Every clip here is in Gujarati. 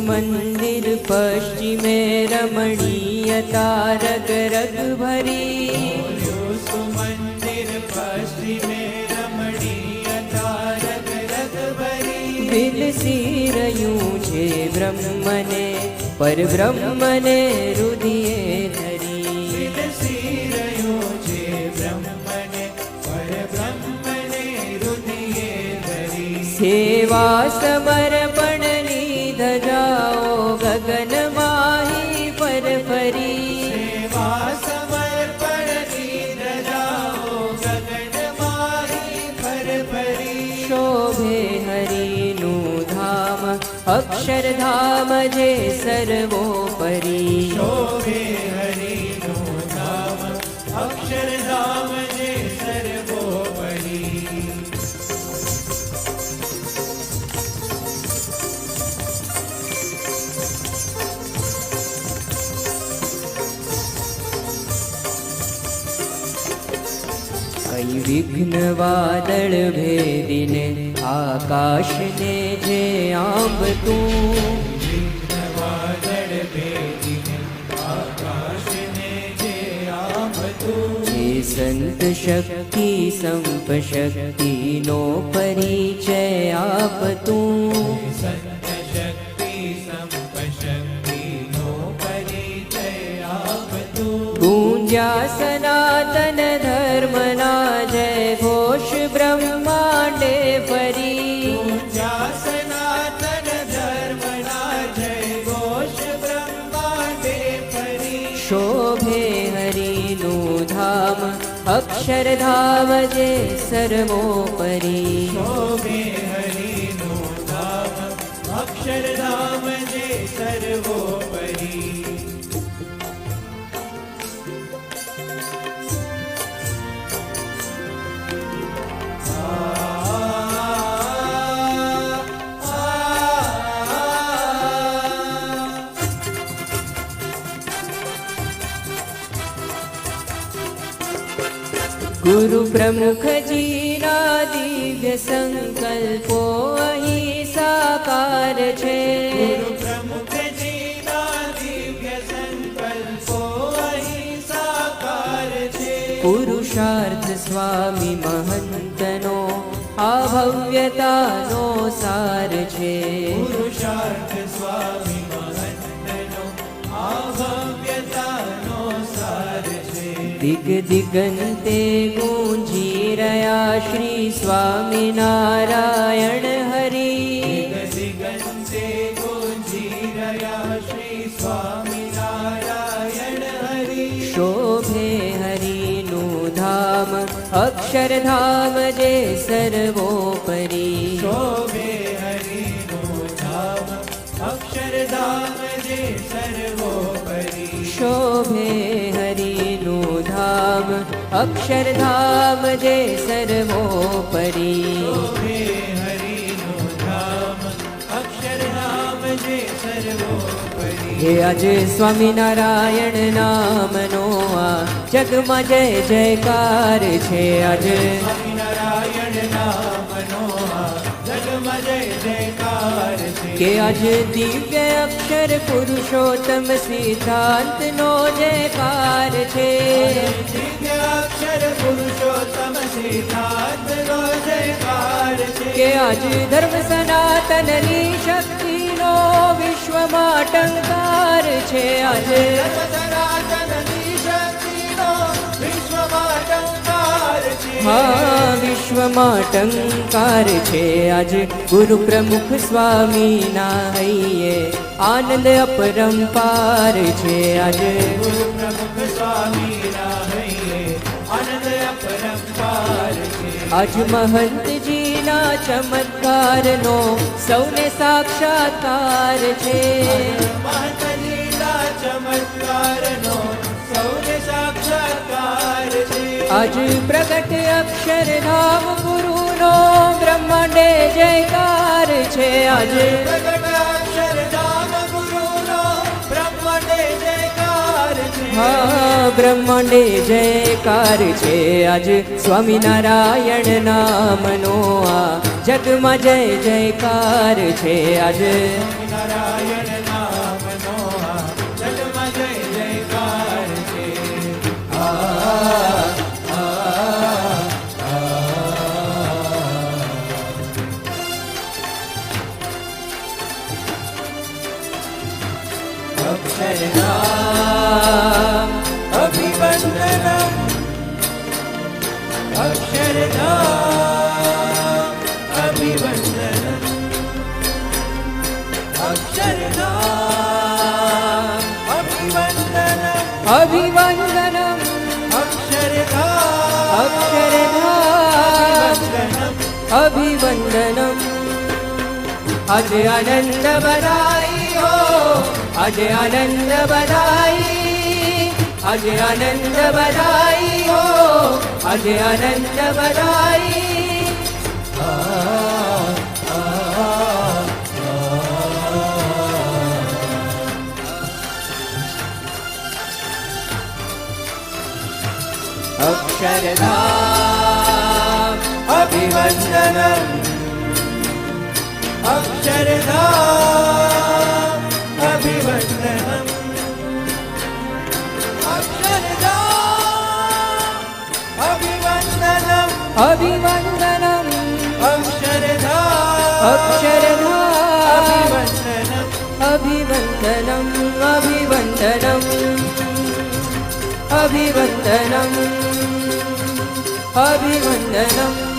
મંદિર પશ્ચિમે રમણીય તારક રઘભરી સુમંદિર પશ્ચિમે રમણીય તારક રઘભરી વિલસી રહ્યું છે બ્રહ્મને પરબ્રહ્મને રુધિયે ધરી બ્રહ્મને પરબ્રહ્મને ધરી સેવા સમર ધામ અક્ષરધામ જે સર્વોપરી. કઈ વિઘ્ન વાદળ ભેદીને આકાશને જે આંબતું વાદળ ભેદીને આકાશને જે આંબતું જે સંત શક્તિ સંપ શક્તિનો પરિચય આપતું સંત શક્તિ સંપ ગુંજ્યા સનાતન ધર્મના જય ઘોષ બ્રહ્માંડે ફરી ઊંચા સનાતન ધર્મના જય ઘોષ બ્રહ્માંડે ફરી શોભે હરિનું ધામ અક્ષરધામ જે સર્વોપરી શોભે હરિનું ધામ અક્ષરધામ જે સર્વોપરી ગુરુ પ્રમુખજીના દિવ્ય સંકલ્પો અહીં સાકાર છે. દિવ્ય સંકલ્પો અહીં સાકાર છે. પુરુષાર્થ સ્વામી મહંતનો આ ભવ્યતાનો સાર છે. પુરુષાર્થ દિગ દિગંતે ગુંજી રહ્યા શ્રી સ્વામિનારાયણ હરી દિગંતે ગુંજી રહ્યા શ્રી સ્વામિનારાયણ હરિ શોભે હરિનું ધામ અક્ષરધામ જે સર્વોપરી શોભે હરિનું ધામ અક્ષરધામ જે સર્વોપરી શોભે ધામ અક્ષરધામ જે સર્વોપરી હે આજે સ્વામિનારાયણ નામનો આ જગમાં જય જયકાર છે આજે સ્વામિનારાયણ નામનો આ કે આજે દિવ્ય અક્ષર પુરુષોત્તમ સિદ્ધાંતનો જયકાર છે દિવ્ય અક્ષર પુરુષોત્તમ સિદ્ધાંતનો જયકાર છે કે આજે ધર્મ સનાતનની શક્તિનો વિશ્વમાં ટંકાર છે આજે સનાતનની શક્તિનો વિશ્વમાં ટંકાર હા વિશ્વમાં ટંકાર છે આજે ગુરુ પ્રમુખ સ્વામીના હૈયે આનંદ અપરંપાર છે આજે ગુરુ પ્રમુખ સ્વામીના હૈયે આનંદ અપરંપાર છે આજ મહંતજીના ચમત્કારનો સૌને સાક્ષાત્કાર છે મહંતલીલા ચમત્કારનો આજ પ્રગટ અક્ષરધામ ગુરુનો બ્રહ્માંડે જયકાર છે આજે. પ્રગટ અક્ષરધામ ગુરુનો બ્રહ્માંડે જયકાર છે. હા બ્રહ્માંડે જયકાર છે આજ. સ્વામિનારાયણ નામનો આ જગમાં જય જયકાર છે આજે. નારાયણ અક્ષરધામ અભિવંદનમ અક્ષરધામ અભિવંદનમ અક્ષરધામ અભિવંદનમ અભિવંદનમ અક્ષરધામ અક્ષરધામ અભિવંદનમ અભિવંદનમ આજે આનંદ બધાઈ હો આજે આનંદ બધાઈ આજે આનંદ બધાઈ હો આજે આનંદ બધાઈ અક્ષરધામ અભિવંદનમ અક્ષરધામ न्दनम् अभिवन्दनम् अभिवन्दनम्। अभिवन्दनम्। अभिवन्दनम्।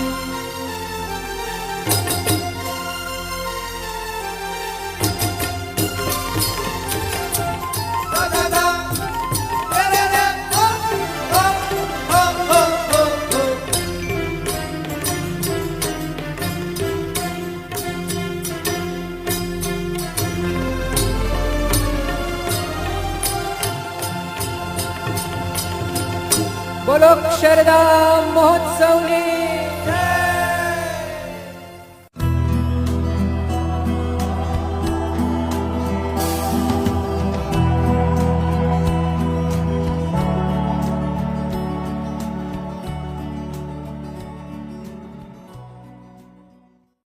બોલો અક્ષરધામ મહોત્સવની